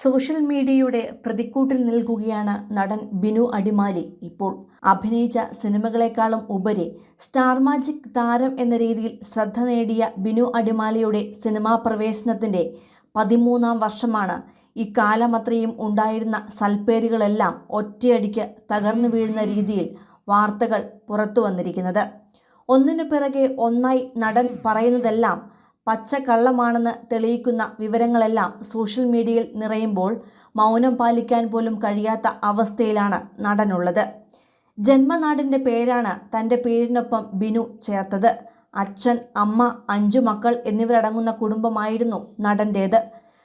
Social മീഡിയയുടെ പ്രതിക്കൂട്ടിൽ നിൽക്കുകയാണ് നടൻ ബിനു അടിമാലി. ഇപ്പോൾ അഭിനയിച്ച സിനിമകളെക്കാളും ഉപരി സ്റ്റാർ മാജിക് താരം എന്ന രീതിയിൽ ശ്രദ്ധ നേടിയ ബിനു അടിമാലിയുടെ സിനിമാ പ്രവേശനത്തിന്റെ പതിമൂന്നാം വർഷമാണ് ഇക്കാലമത്രയും ഉണ്ടായിരുന്ന സൽപ്പേരുകളെല്ലാം ഒറ്റയടിക്ക് തകർന്നു വീഴുന്ന രീതിയിൽ വാർത്തകൾ പുറത്തു വന്നിരിക്കുന്നത്. ഒന്നിനു പിറകെ ഒന്നായി നടൻ പറയുന്നതെല്ലാം പച്ചക്കള്ളമാണെന്ന് തെളിയിക്കുന്ന വിവരങ്ങളെല്ലാം സോഷ്യൽ മീഡിയയിൽ നിറയുമ്പോൾ മൗനം പാലിക്കാൻ പോലും കഴിയാത്ത അവസ്ഥയിലാണ് നടനുള്ളത്. ജന്മനാടിന്റെ പേരാണ് തന്റെ പേരിനൊപ്പം ബിനു ചേർത്തത്. അച്ഛൻ അമ്മ അഞ്ചു മക്കൾ എന്നിവരടങ്ങുന്ന കുടുംബമായിരുന്നു നടന്റേത്.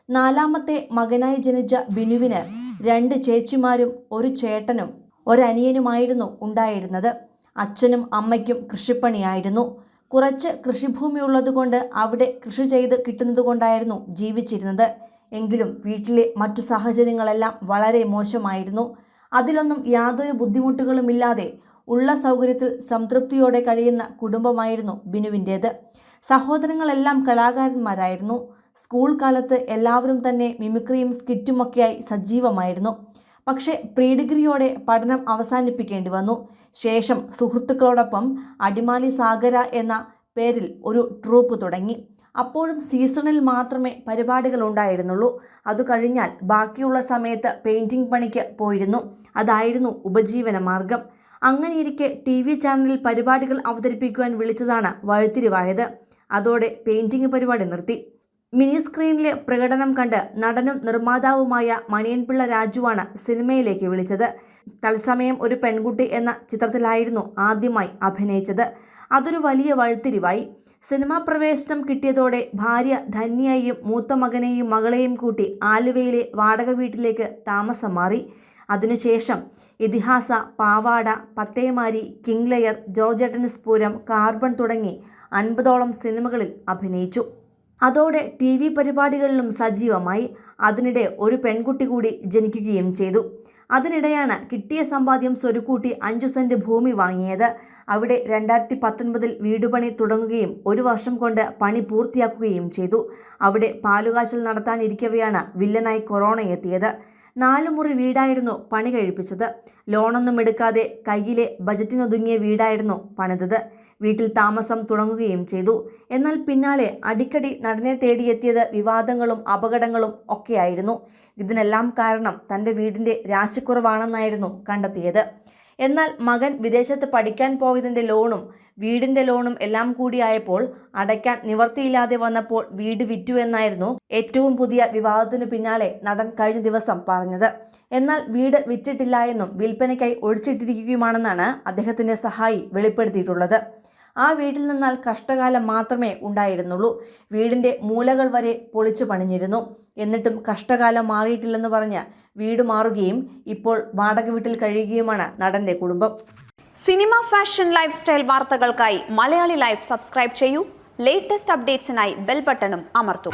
നാലാമത്തെ മകനായി ജനിച്ച ബിനുവിന് രണ്ട് ചേച്ചിമാരും ഒരു ചേട്ടനും ഒരനിയനുമായിരുന്നു ഉണ്ടായിരുന്നത്. അച്ഛനും അമ്മയ്ക്കും കൃഷിപ്പണിയായിരുന്നു. കുറച്ച് കൃഷിഭൂമി ഉള്ളതുകൊണ്ട് അവിടെ കൃഷി ചെയ്ത് കിട്ടുന്നതുകൊണ്ടായിരുന്നു ജീവിച്ചിരുന്നത്. എങ്കിലും വീട്ടിലെ മറ്റു സാഹചര്യങ്ങളെല്ലാം വളരെ മോശമായിരുന്നു. അതിലൊന്നും യാതൊരു ബുദ്ധിമുട്ടുകളുമില്ലാതെ ഉള്ള സൗകര്യത്തിൽ സംതൃപ്തിയോടെ കഴിയുന്ന കുടുംബമായിരുന്നു ബിനുവിന്റേത്. സഹോദരങ്ങളെല്ലാം കലാകാരന്മാരായിരുന്നു. സ്കൂൾ കാലത്ത് എല്ലാവരും തന്നെ മിമിക്രിയും സ്കിറ്റുമൊക്കെയായി സജീവമായിരുന്നു. പക്ഷേ പ്രീ ഡിഗ്രിയോടെ പഠനം അവസാനിപ്പിക്കേണ്ടി വന്നു. ശേഷം സുഹൃത്തുക്കളോടൊപ്പം അടിമാലി സാഗര എന്ന പേരിൽ ഒരു ട്രൂപ്പ് തുടങ്ങി. അപ്പോഴും സീസണിൽ മാത്രമേ പരിപാടികൾ ഉണ്ടായിരുന്നുള്ളൂ. അത് കഴിഞ്ഞാൽ ബാക്കിയുള്ള സമയത്ത് പെയിന്റിംഗ് പണിക്ക് പോയിരുന്നു. അതായിരുന്നു ഉപജീവന മാർഗം. അങ്ങനെയിരിക്കെ ടി വി ചാനലിൽ പരിപാടികൾ അവതരിപ്പിക്കുവാൻ വിളിച്ചതാണ് വഴുത്തിരിവായത്. അതോടെ പെയിന്റിംഗ് പരിപാടി നിർത്തി. മിനി സ്ക്രീനിലെ പ്രകടനം കണ്ട് നടനും നിർമ്മാതാവുമായ മണിയൻപിള്ള രാജുവാണ് സിനിമയിലേക്ക് വിളിച്ചത്. തത്സമയം ഒരു പെൺകുട്ടി എന്ന ചിത്രത്തിലായിരുന്നു ആദ്യമായി അഭിനയിച്ചത്. അതൊരു വലിയ വഴുത്തിരിവായി. സിനിമാ പ്രവേശനം കിട്ടിയതോടെ ഭാര്യ ധന്യയെയും മൂത്ത മകനെയും മകളെയും കൂട്ടി ആലുവയിലെ വാടക വീട്ടിലേക്ക് താമസം മാറി. അതിനുശേഷം Ithihasa Pavada Pathemari King Liar George Pooram Carbon തുടങ്ങി അൻപതോളം സിനിമകളിൽ അഭിനയിച്ചു. അതോടെ ടി വി പരിപാടികളിലും സജീവമായി അതിനിടെ ഒരു പെൺകുട്ടി കൂടി ജനിക്കുകയും ചെയ്തു. അതിനിടെയാണ് കിട്ടിയ സമ്പാദ്യം സ്വരുക്കൂട്ടി അഞ്ചു സെന്റ് ഭൂമി വാങ്ങിയത്. അവിടെ രണ്ടായിരത്തി പത്തൊൻപതിൽ വീടുപണി തുടങ്ങുകയും ഒരു വർഷം കൊണ്ട് പണി പൂർത്തിയാക്കുകയും ചെയ്തു. അവിടെ പാലുകാച്ചൽ നടത്താനിരിക്കവെയാണ് വില്ലനായി കൊറോണ എത്തിയത് നാലു മുറി വീടായിരുന്നു പണി കഴിപ്പിച്ചത്. ലോണൊന്നും എടുക്കാതെ കയ്യിലെ ബജറ്റിനൊതുങ്ങിയ വീടായിരുന്നു പണിതത്. വീട്ടിൽ താമസം തുടങ്ങുകയും ചെയ്തു. എന്നാൽ പിന്നാലെ അടിക്കടി നടനെ തേടിയെത്തിയത് വിവാദങ്ങളും അപകടങ്ങളും ഒക്കെയായിരുന്നു. ഇതിനെല്ലാം കാരണം തന്റെ വീടിന്റെ രാശിക്കുറവാണെന്നായിരുന്നു കണ്ടെത്തിയത്. എന്നാൽ മകൻ വിദേശത്ത് പഠിക്കാൻ പോയതിന്റെ ലോണും വീടിന്റെ ലോണും എല്ലാം കൂടിയായപ്പോൾ അടയ്ക്കാൻ നിവർത്തിയില്ലാതെ വന്നപ്പോൾ വീട് വിറ്റു എന്നായിരുന്നു ഏറ്റവും പുതിയ വിവാദത്തിനു പിന്നാലെ നടൻ കഴിഞ്ഞ ദിവസം പറഞ്ഞത്. എന്നാൽ വീട് വിറ്റിട്ടില്ല എന്നും വിൽപ്പനയ്ക്കായി ഒഴിച്ചിട്ടിരിക്കുകയുമാണെന്നാണ് അദ്ദേഹത്തിന്റെ സഹായി വെളിപ്പെടുത്തിയിട്ടുള്ളത്. ആ വീട്ടിൽ നിന്നാൽ കഷ്ടകാലം മാത്രമേ ഉണ്ടായിരുന്നുള്ളൂ. വീടിന്റെ മൂലകൾ വരെ പൊളിച്ചു പണിഞ്ഞിരുന്നു. എന്നിട്ടും കഷ്ടകാലം മാറിയിട്ടില്ലെന്ന് പറഞ്ഞ് വീട് മാറുകയും ഇപ്പോൾ വാടക വീട്ടിൽ കഴിയുകയുമാണ് നടന്റെ കുടുംബം. സിനിമ ഫാഷൻ ലൈഫ് സ്റ്റൈൽ വാർത്തകൾക്കായി മലയാളി ലൈഫ് സബ്സ്ക്രൈബ് ചെയ്യൂ. ലേറ്റസ്റ്റ് അപ്ഡേറ്റ്സിനായി ബെൽ ബട്ടണും അമർത്തും.